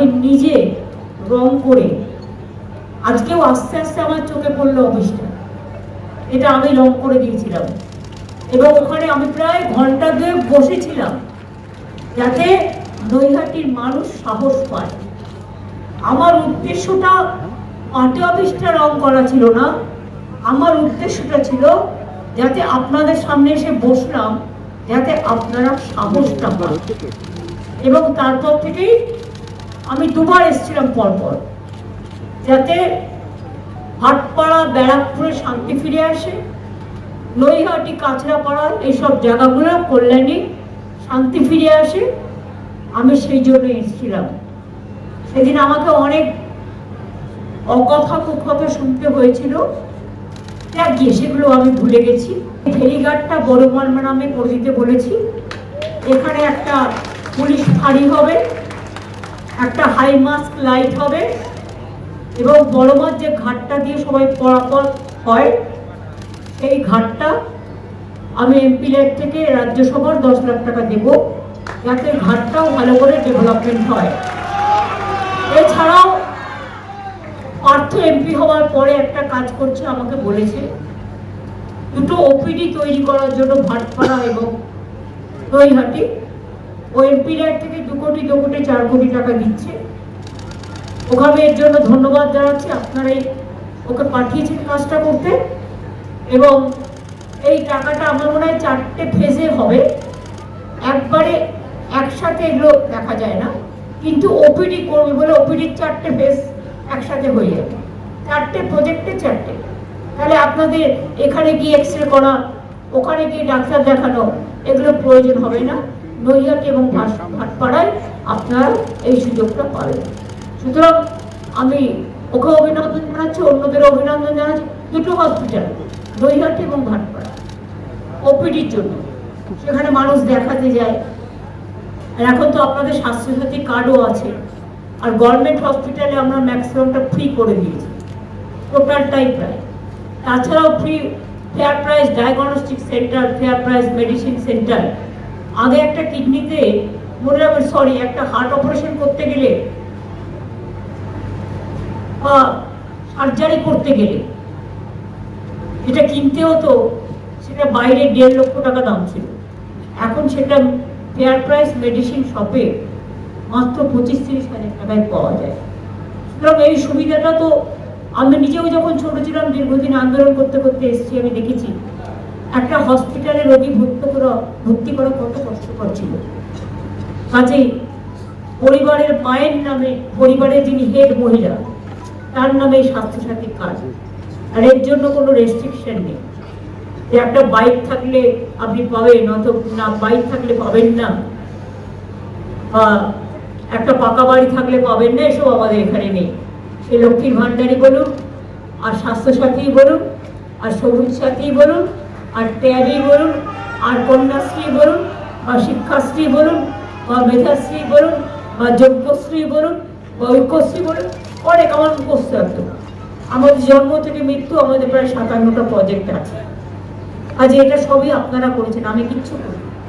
আমি নিজে রং করে। আজকেও আস্তে আস্তে আমার চোখে পড়ল অফিসটা। এটা আমি রং করে দিয়েছিলাম। এবং ওখানে আমি প্রায় ঘণ্টা দুয়েক বসেছিলাম যাতে নৈহাটির মানুষ সাহস পায়। আমার উদ্দেশ্যটা পার্টি অফিসটা রং করা ছিল না। আমার উদ্দেশ্যটা ছিল যাতে আপনাদের সামনে এসে বসলাম, যাতে আপনারা সাহসটা পান। এবং তারপর থেকেই আমি দুবার এসেছিলাম পরপর, যাতে হাটপাড়া ব্যারাকপুরে শান্তি ফিরে আসে, নৈহাটি, কাঁচরাপাড়া, এইসব জায়গাগুলো, কল্যাণী শান্তি ফিরে আসে, আমি সেই জন্য এসেছিলাম। সেদিন আমাকে অনেক অকথা কুকথা শুনতে হয়েছিল। যাক গিয়ে সেগুলো আমি ভুলে গেছি। ফেরিঘাটটা বড় মালমা নামে করে দিতে বলেছি। এখানে একটা পুলিশ ফাঁড়ি হবে। একটা হাই মাস্ক লাইট হবে এবং বড় মাছ যে ঘাটটা দিয়ে সবাই পরাপর হয়, সেই ঘাটটা আমি এমপি ল্যাড থেকে রাজ্যসভার দশ লাখ টাকা দেব। যাতে ঘাটটাও ভালো করে ডেভেলপমেন্ট হয়। এছাড়াও পার্থ এমপি হওয়ার পরে একটা কাজ করছে, আমাকে বলেছে, দুটো ওপিডি তৈরি করার জন্য ভাটপাড়া এবং নৈহাটি ও এমপি থেকে দু কোটি দু কোটি, চার কোটি টাকা দিচ্ছে। ওখানে এর জন্য ধন্যবাদ জানাচ্ছি। আপনারাই ওকে পাঠিয়েছেন কাজটা করতে। এবং এই টাকাটা আমার মনে হয় চারটে ফেজে হবে। একবারে একসাথে এগুলো দেখা যায় না। কিন্তু ওপিডি করবে বলে ওপিডির চারটে ফেজ একসাথে হয়ে যাবে। চারটে প্রজেক্টে চারটে। তাহলে আপনাদের এখানে গিয়ে এক্স করা, ওখানে গিয়ে ডাক্তার দেখানো, এগুলো প্রয়োজন হবে না। নৈহাটি এবং ভাট- ভাটপাড়ায় আপনারা এই সুযোগটা পাবেন। সুতরাং আমি ওকে অভিনন্দন জানাচ্ছি অন্যদের অভিনন্দন জানাচ্ছি। দুটো হসপিটাল নৈহাটি এবং ভাটপাড়া ওপিডির জন্য। সেখানে মানুষ দেখাতে যায়। আর এখন তো আপনাদের স্বাস্থ্যসাথী কার্ডও আছে। আর গভর্নমেন্ট হসপিটালে আমরা ম্যাক্সিমামটা ফ্রি করে দিয়েছি। টোটালটাই প্রায়। তাছাড়াও free fair price diagnostic centre fair price medicine centre আগে একটা কিডনিতে মনে সরি একটা হার্ট অপারেশন করতে গেলে বা সার্জারি করতে গেলে যেটা কিনতে হতো, সেটা বাইরে দেড় লক্ষ টাকা দাম ছিল। এখন সেটা ফেয়ার প্রাইস মেডিসিন শপে মাত্র পঁচিশ তিরিশ হাজার টাকায় পাওয়া যায়। সুতরাং এই সুবিধাটা তো আমি নিজেও যখন ছোট ছিলাম, দীর্ঘদিন আন্দোলন করতে করতে এসেছি, আমি দেখেছি। একটা হসপিটালে রোগী ভর্তি করা ভর্তি করা কত কষ্টকর ছিল। কাজেই পরিবারের মায়ের নামে পরিবারের যিনি হেড মহিলা, তার নামে স্বাস্থ্যসাথী কাজ। আর এর জন্য কোনো রেস্ট্রিকশন নেই। যে একটা বাইক থাকলে আপনি পাবেন অত না বাইক থাকলে পাবেন না। বা একটা পাকা বাড়ি থাকলে পাবেন না, এসব আমাদের এখানে নেই। এই লক্ষ্মীর ভাণ্ডারই বলুন, আর স্বাস্থ্যসাথী বলুন, আর সবুজ সাথী বলুন আর ট্যাবই বলুন, আর কন্যাশ্রী বলুন, বা শিক্ষাশ্রী বলুন, বা মেধাশ্রী বলুন, বা যজ্ঞশ্রী বলুন, বা ঐক্যশ্রী বলুন, অনেক আমার মুখস্থ একদম। আমাদের জন্ম থেকে মৃত্যু আমাদের প্রায় সাতান্নটা প্রজেক্ট আছে। আজ এটা সবই আপনারা করেছেন, আমি কিচ্ছু করি